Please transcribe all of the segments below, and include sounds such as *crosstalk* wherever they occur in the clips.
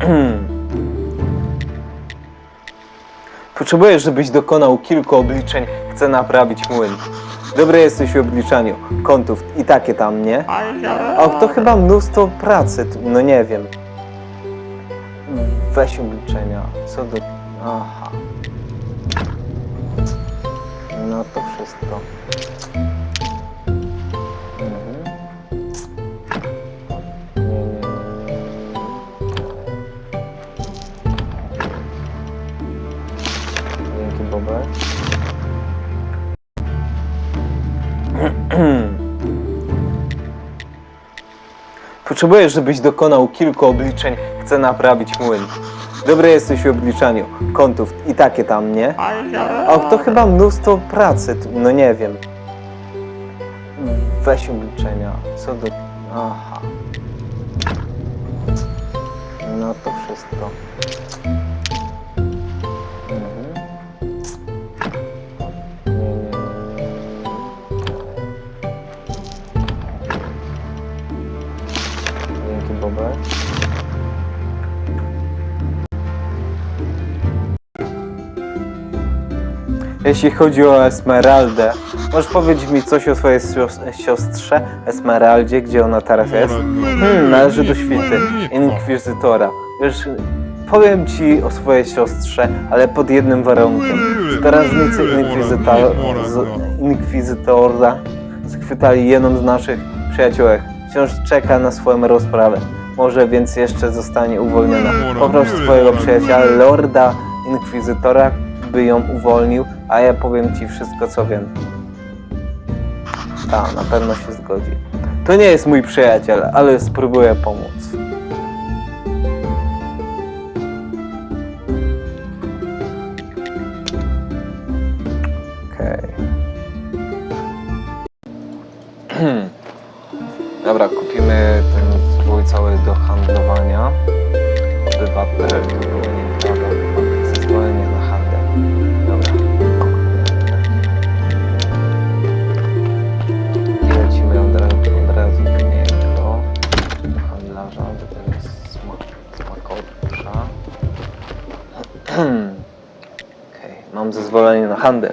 *clears throat* Potrzebuję, żebyś dokonał kilku obliczeń. Chcę naprawić młyn. Dobry jesteś w obliczaniu kątów i takie tam, nie? Och, to chyba mnóstwo pracy. No nie wiem. Weź obliczenia. Co do... Aha. No to wszystko. Potrzebuję, żebyś dokonał kilku obliczeń. Chcę naprawić młyn. Dobry jesteś w obliczaniu kątów i takie tam, nie? Och, to chyba mnóstwo pracy. No nie wiem. Weź obliczenia. Co do... Aha. No to wszystko. Jeśli chodzi o Esmeraldę, możesz powiedzieć mi coś o swojej sios- siostrze Esmeraldzie, gdzie ona teraz jest? Hmm, należy do świty Inkwizytora. Wiesz, powiem ci o swojej siostrze, ale pod jednym warunkiem. Strażnicy Inkwizytora schwytali jedną z naszych przyjaciółek. Wciąż czeka na swoją rozprawę. Może więc jeszcze zostanie uwolniona. Poproś swojego przyjaciela, Lorda Inkwizytora, by ją uwolnił, a ja powiem ci wszystko, co wiem. Ta, na pewno się zgodzi. To nie jest mój przyjaciel, ale spróbuję pomóc. Okej. *clears throat* Dobra, kupimy ten zwój cały do handlowania. Obywatel, handel.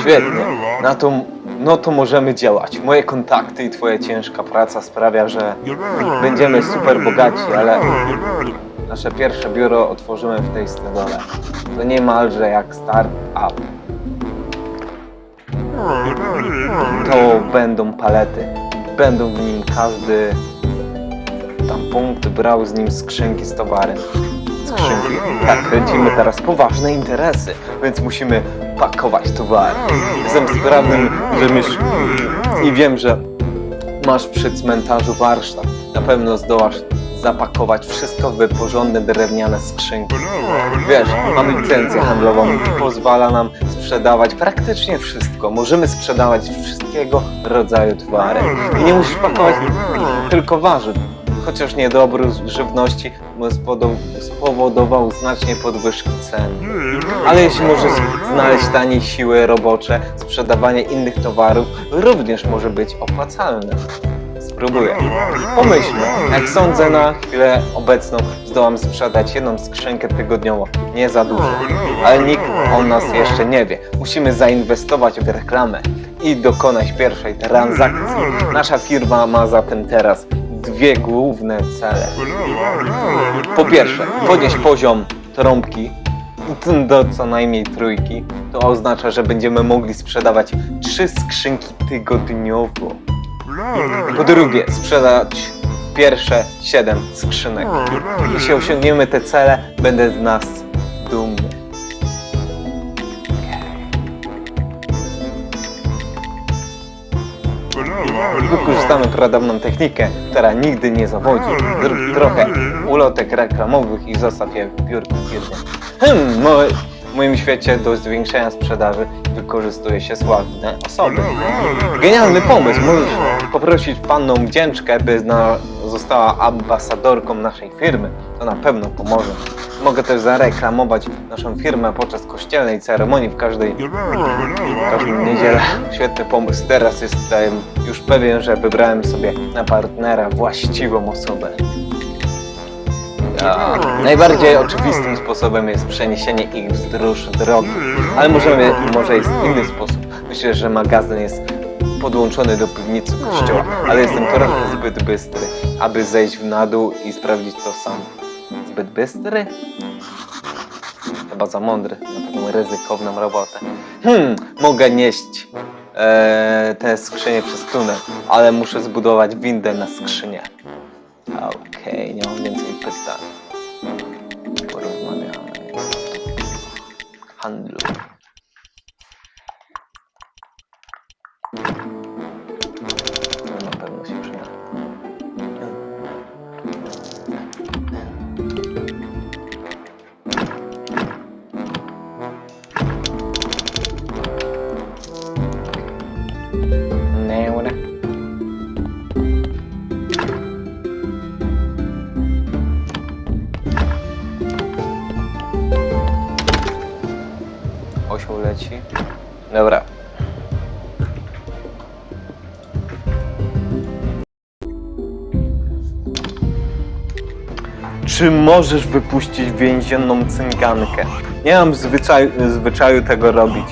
Świetnie. Na to, no to możemy działać. Moje kontakty i twoja ciężka praca sprawia, że będziemy super bogaci, ale nasze pierwsze biuro otworzymy w tej stodole. To niemalże jak start-up. To będą palety. Będą w nim każdy tam punkt brał z nim skrzynki z towarem. Skrzynki. Tak, kręcimy teraz poważne interesy, więc musimy pakować towary. Jestem sprawnym rzemieślnikiem i wiem, że masz przy cmentarzu warsztat. Na pewno zdołasz zapakować wszystko w porządne drewniane skrzynki. Wiesz, mamy licencję handlową, pozwala nam sprzedawać praktycznie wszystko. Możemy sprzedawać wszystkiego rodzaju towary. I nie musisz pakować tylko warzyw. Chociaż niedobór żywności spowodow- spowodował znacznie podwyżki cen. Ale jeśli możesz znaleźć taniej siły robocze, sprzedawanie innych towarów również może być opłacalne. Spróbuję. Pomyślmy, jak sądzę na chwilę obecną zdołam sprzedać jedną skrzynkę tygodniowo. Nie za dużo, ale nikt o nas jeszcze nie wie. Musimy zainwestować w reklamę i dokonać pierwszej transakcji. Nasza firma ma zatem teraz dwie główne cele. Po pierwsze, podnieść poziom trąbki do co najmniej trójki. To oznacza, że będziemy mogli sprzedawać trzy skrzynki tygodniowo. Po drugie, sprzedać pierwsze 7 skrzynek. Jeśli osiągniemy te cele, będę z nas Wykorzystamy pradawną technikę, która nigdy nie zawodzi. Zrób trochę ulotek reklamowych i zostaw je w biurku firmy. Hmm, mo- w moim świecie do zwiększenia sprzedaży wykorzystuje się sławne osoby. Genialny pomysł. Możesz poprosić panną wdzięczkę, by została ambasadorką naszej firmy. To na pewno pomoże. Mogę też zareklamować naszą firmę podczas kościelnej ceremonii w każdej każdą niedzielę. Świetny pomysł. Teraz jestem już pewien, że wybrałem sobie na partnera właściwą osobę. Najbardziej oczywistym sposobem jest przeniesienie ich wzdłuż drogi, ale możemy, może jest inny sposób. Myślę, że magazyn jest podłączony do piwnicy kościoła, ale jestem trochę zbyt bystry, aby zejść na dół i sprawdzić to sam. Zbyt bystry? Chyba za mądry na taką ryzykowną robotę. Hmm, mogę nieść e, te skrzynie przez tunel, ale muszę zbudować windę na skrzynię. Okej, nie mam więcej pytań. Porozmawiamy. Handlu. To na Osioł leci. Dobra. Czy możesz wypuścić więzioną cyngankę? Nie mam zwyczaju, zwyczaju tego robić.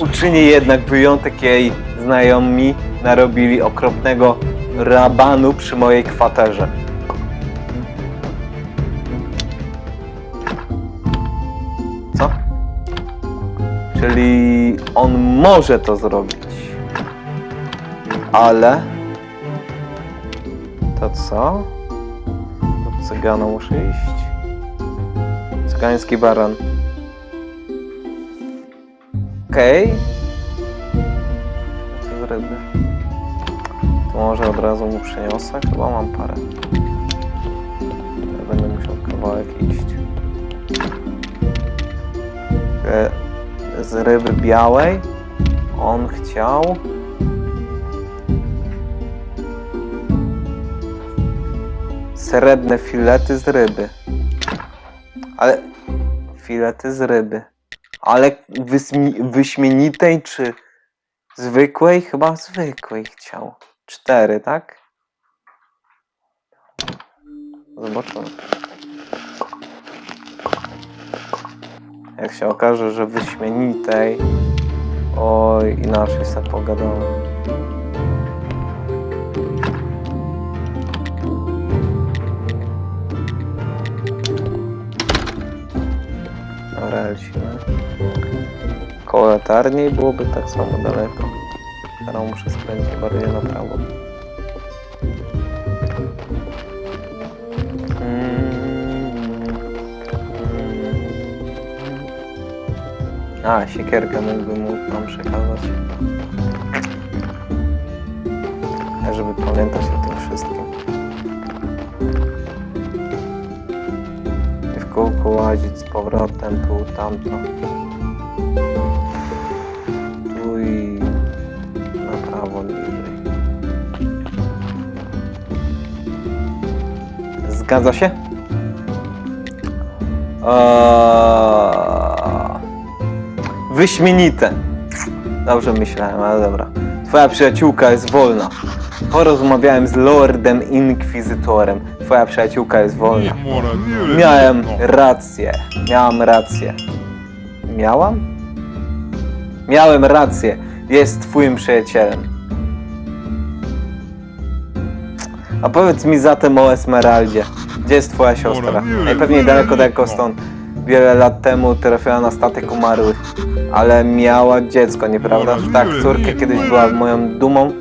Uczynię jednak wyjątek jej znajomi narobili okropnego rabanu przy mojej kwaterze. On może to zrobić. Ale... To co? Do cygana muszę iść. Cygański baran. Okej. Co z ryby? To może od razu mu przyniosę? Chyba mam parę. Ja będę musiał kawałek iść. E, Z ryby białej on chciał... Srebrne filety z ryby. Ale... Filety z ryby. Ale wyśmienitej czy zwykłej? Chyba zwykłej chciał. Cztery, tak? Zobaczymy. Jak się okaże, że wyśmienitej. Oj, inaczej sobie pogadałem. Dobra, lecimy. Koło latarni byłoby tak samo daleko. Teraz muszę skręcić bardziej na prawo. A, siekierkę mógłbym mu tam przekazać. Żeby pamiętać o tym wszystkim. I w kółku łazić z powrotem, tu, tamto. Tu i na prawo niżej. Zgadza się? Eee, Wyśmienite. Dobrze myślałem, ale dobra. Twoja przyjaciółka jest wolna. Porozmawiałem z Lordem Inkwizytorem. Twoja przyjaciółka jest wolna. Miałem rację. Miałam rację. Miałam? Miałem rację. Jest twoim przyjacielem. A powiedz mi zatem o Esmeraldzie. Gdzie jest twoja siostra? Najpewniej daleko, daleko stąd. Wiele lat temu trafiła na statek umarłych. Ale miała dziecko, nieprawdaż? Tak, córkę kiedyś była moją dumą.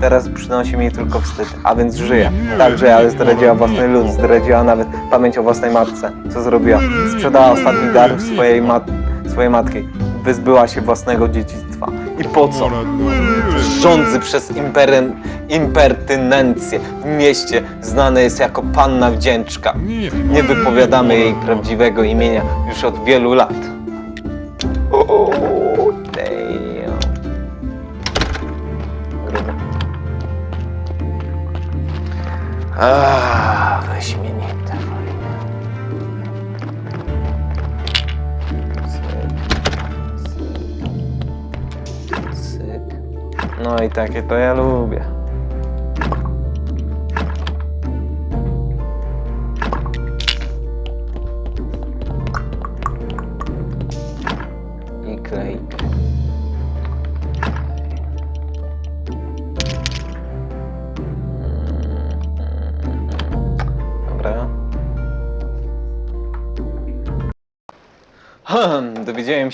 Teraz przynosi mi tylko wstyd, a więc żyje. Tak, żyje, ale zdradziła własny lud, zdradziła nawet pamięć o własnej matce. Co zrobiła? Sprzedała ostatni dar swojej, mat swojej matki. Wyzbyła się własnego dziedzictwa. I po co? Rządzy przez impertynencję w mieście znane jest jako Panna Wdzięczka. Nie wypowiadamy jej prawdziwego imienia już od wielu lat. O, damn. Grubo. Ah, wyśmienite, fajnie. Syk, syk. No i takie to ja lubię.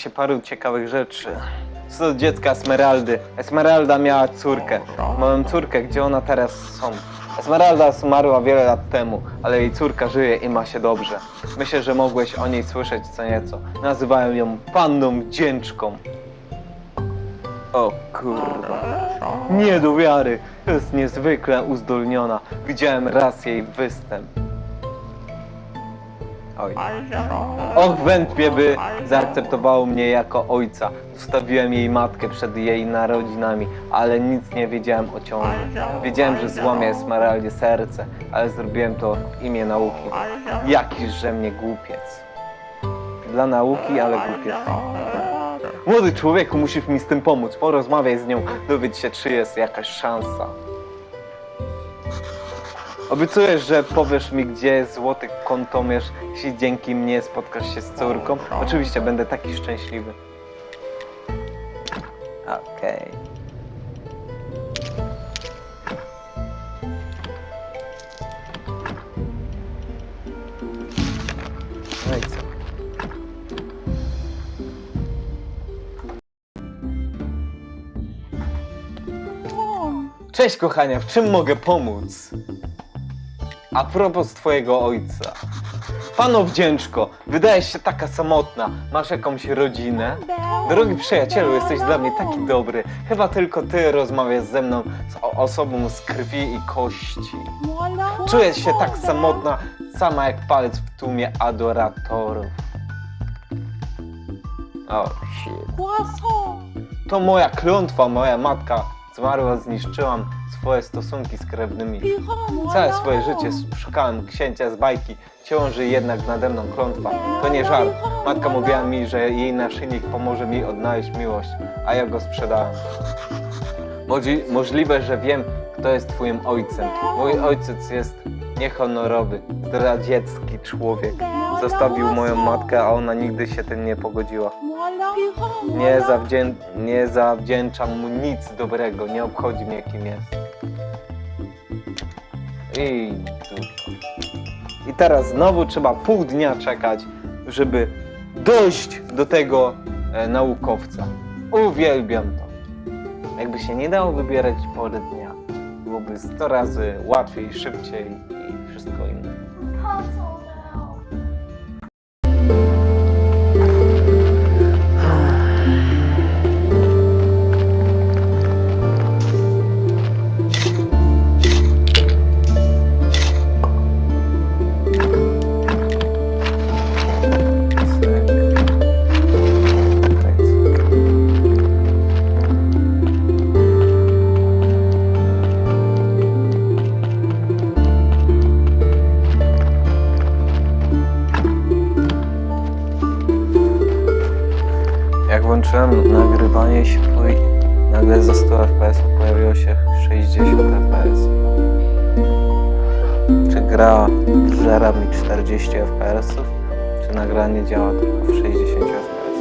Się paru ciekawych rzeczy. Co do dziecka Esmeraldy. Esmeralda miała córkę. Moją córkę, gdzie ona teraz są? Esmeralda zmarła wiele lat temu, ale jej córka żyje i ma się dobrze. Myślę, że mogłeś o niej słyszeć co nieco. Nazywają ją panną wdzięczką. O kurwa. Nie do wiary. Jest niezwykle uzdolniona. Widziałem raz jej występ. Och, wątpię by zaakceptowało mnie jako ojca. Wstawiłem jej matkę przed jej narodzinami, ale nic nie wiedziałem o ciąży. Wiedziałem, że złamię Esmeraldzie serce, ale zrobiłem to w imię nauki. Jakiż że mnie głupiec. Dla nauki, ale głupiec. Młody człowieku, musisz mi z tym pomóc. Porozmawiaj z nią, dowiedz się, czy jest jakaś szansa. Obiecujesz, że powiesz mi, gdzie złoty kątomierz, jeśli dzięki mnie spotkasz się z córką? Oczywiście będę taki szczęśliwy. Okej. No i co? Cześć kochania, w czym mogę pomóc? A propos twojego ojca. Pano wdzięczko, wydajesz się taka samotna. Masz jakąś rodzinę? Drogi przyjacielu, jesteś dla mnie taki dobry. Chyba tylko ty rozmawiasz ze mną z o- osobą z krwi i kości. Czuję się tak samotna, sama jak palec w tłumie adoratorów. O, shit. To moja klątwa, moja matka zmarła, zniszczyłam swoje stosunki z krewnymi. Całe swoje życie szukałem księcia z bajki, ciąży jednak nade mną klątwa. To nie żart. Matka mówiła mi, że jej naszyjnik pomoże mi odnaleźć miłość, a ja go sprzedałem. Możli możliwe, że wiem, kto jest twoim ojcem. Mój ojciec jest niehonorowy, zdradziecki człowiek. Zostawił moją matkę, a ona nigdy się tym nie pogodziła. Nie, zawdzię nie zawdzięczam mu nic dobrego, nie obchodzi mnie kim jest. I. I teraz znowu trzeba pół dnia czekać, żeby dojść do tego e, naukowca. Uwielbiam to. Jakby się nie dało wybierać pory dnia, byłoby 100 razy łatwiej, szybciej i wszystko inne. Włączyłem nagrywanie się, pojawi- nagle za 100 fps pojawiło się 60 fps. Czy gra żera mi 40 fps, czy nagranie działa tylko w 60 fps?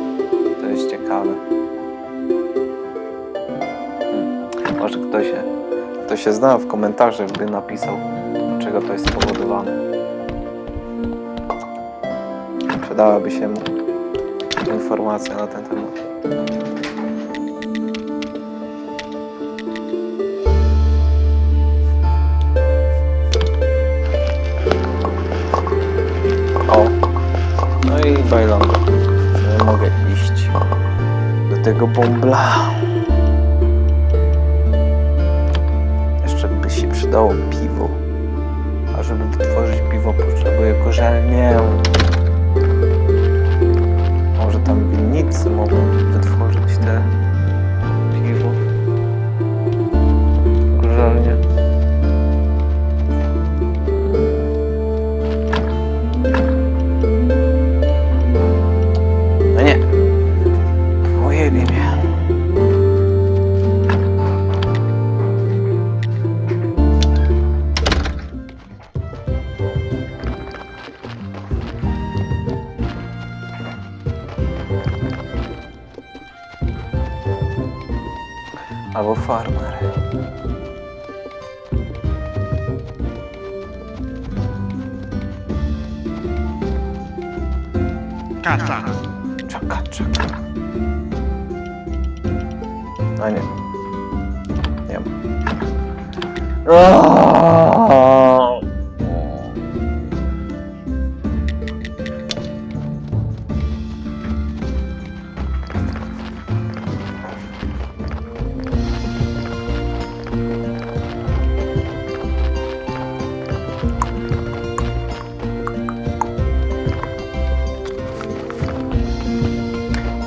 To jest ciekawe. Hmm. Może ktoś, ktoś się zna w komentarzach, by napisał, czego to jest spowodowane. Przydałaby się mu informacja na ten temat. O, no i bajlongo. Ja mogę iść do tego bombla. Jeszcze by się przydało piwo. A żeby wytworzyć piwo potrzebuję korzelnię. Winnicy mogą wytworzyć te av farmare. Kasa. Çaka çaka. Aynen. Yap. Aaaaaa!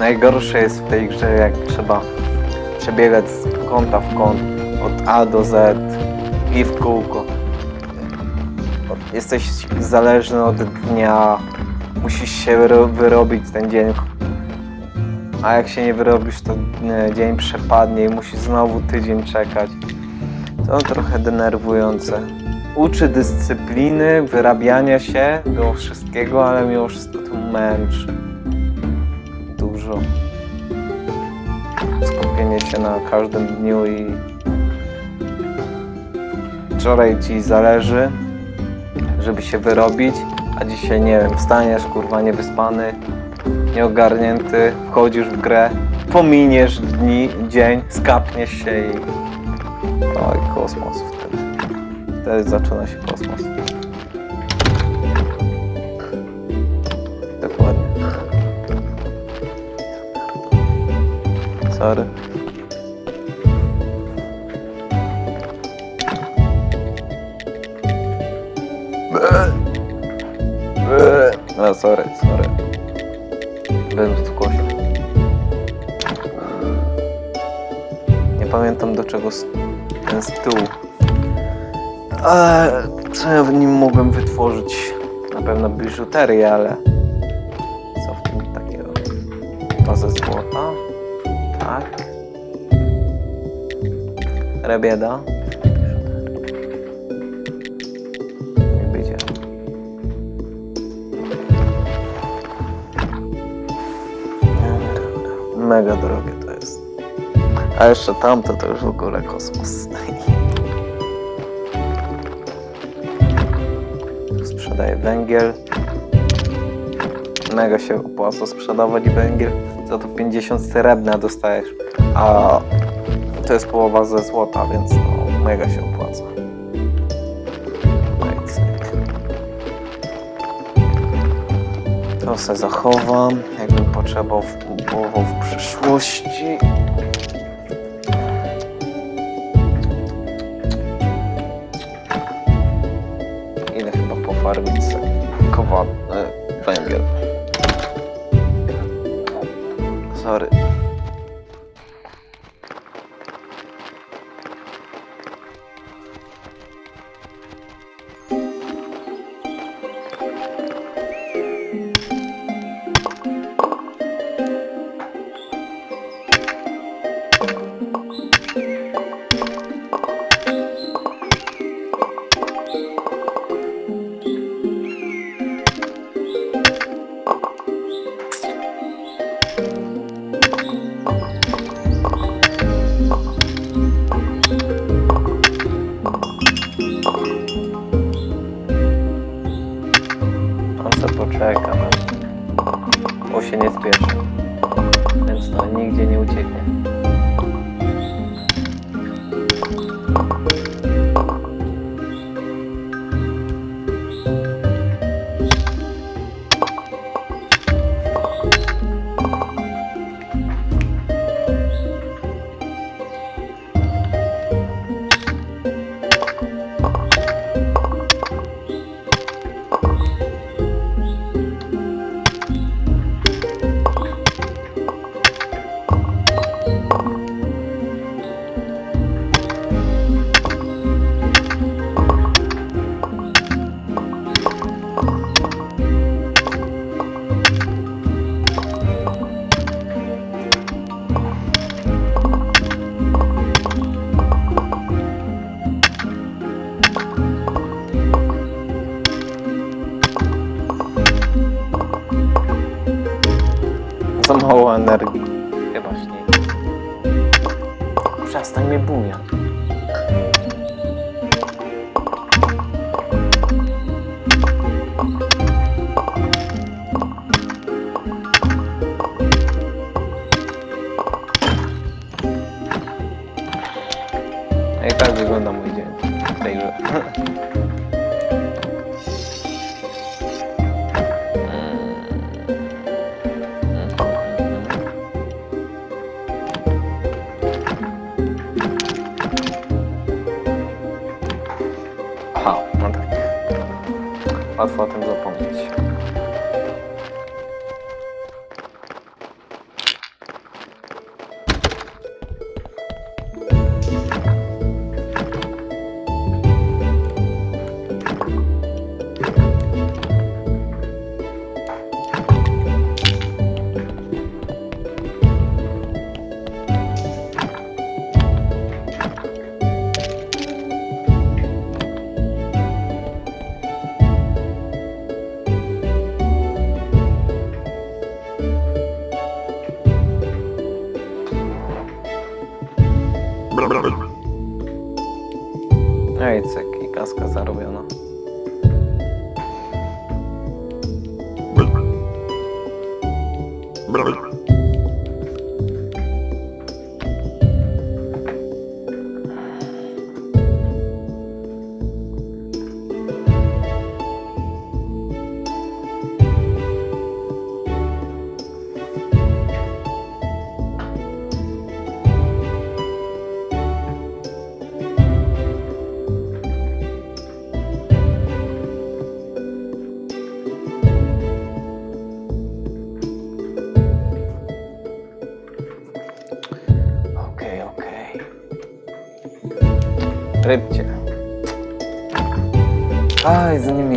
Najgorsze jest w tej grze, jak trzeba przebiegać z kąta w kąt, od A do Z i w kółko. Jesteś zależny od dnia, musisz się wyro- wyrobić ten dzień. A jak się nie wyrobisz, to e, dzień przepadnie i musisz znowu tydzień czekać. To trochę denerwujące. Uczy dyscypliny, wyrabiania się do wszystkiego, ale mimo wszystko to męczy dużo. Skupienie się na każdym dniu i wczoraj ci zależy, żeby się wyrobić, a dzisiaj nie wiem, wstaniesz kurwa niewyspany, nieogarnięty, wchodzisz w grę, pominiesz dni, dzień, skapniesz się i oj, kosmos wtedy. Wtedy zaczyna się kosmos. Sorry. No, sorry, sorry. Byłem w głosie. Nie pamiętam do czego ten stół. Co ja w nim mogłem wytworzyć? Na pewno biżuterię, ale co w tym takiego? Ze złota? Tak. Rebieda. Mega drogie to jest. A jeszcze tamto to już w ogóle kosmos. Sprzedaję węgiel. Mega się opłaca sprzedawać węgiel. Za to 50 srebrna dostajesz. A to jest połowa ze złota, więc no, mega się opłaca. Cyk, cyk. To se zachowam, jakbym potrzebował w przyszłości. Idę chyba pofarmić sobie kowal, e, węgiel. Sorry.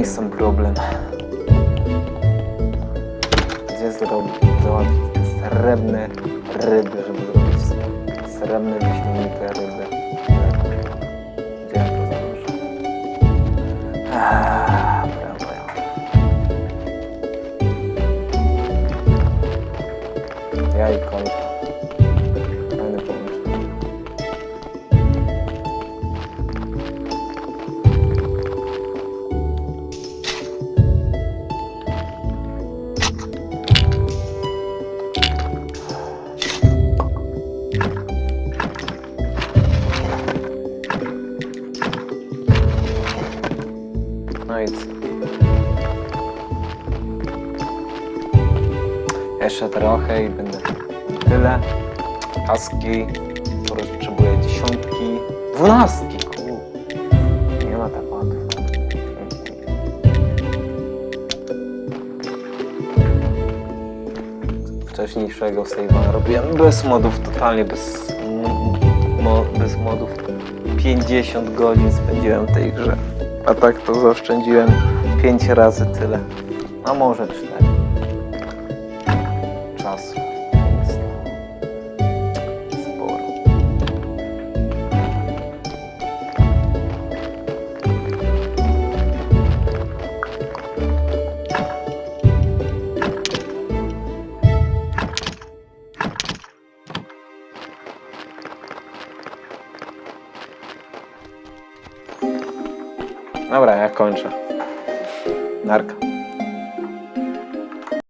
Jest sam problem. Gdzie zrobić, załatwić srebrne ryby, żeby zrobić srebrne, wyśmienite ryby. Gdzie ja to założę? Aaa, prawo ja. Jeszcze trochę i będę tyle. Kaski, potrzebuję dziesiątki, dwunastki, ku. Nie ma tak łatwo. Wcześniejszego save'a robiłem bez modów, totalnie bez, mo, bez modów. 50 godzin spędziłem w tej grze. A tak to zaoszczędziłem 5 razy tyle. A może 4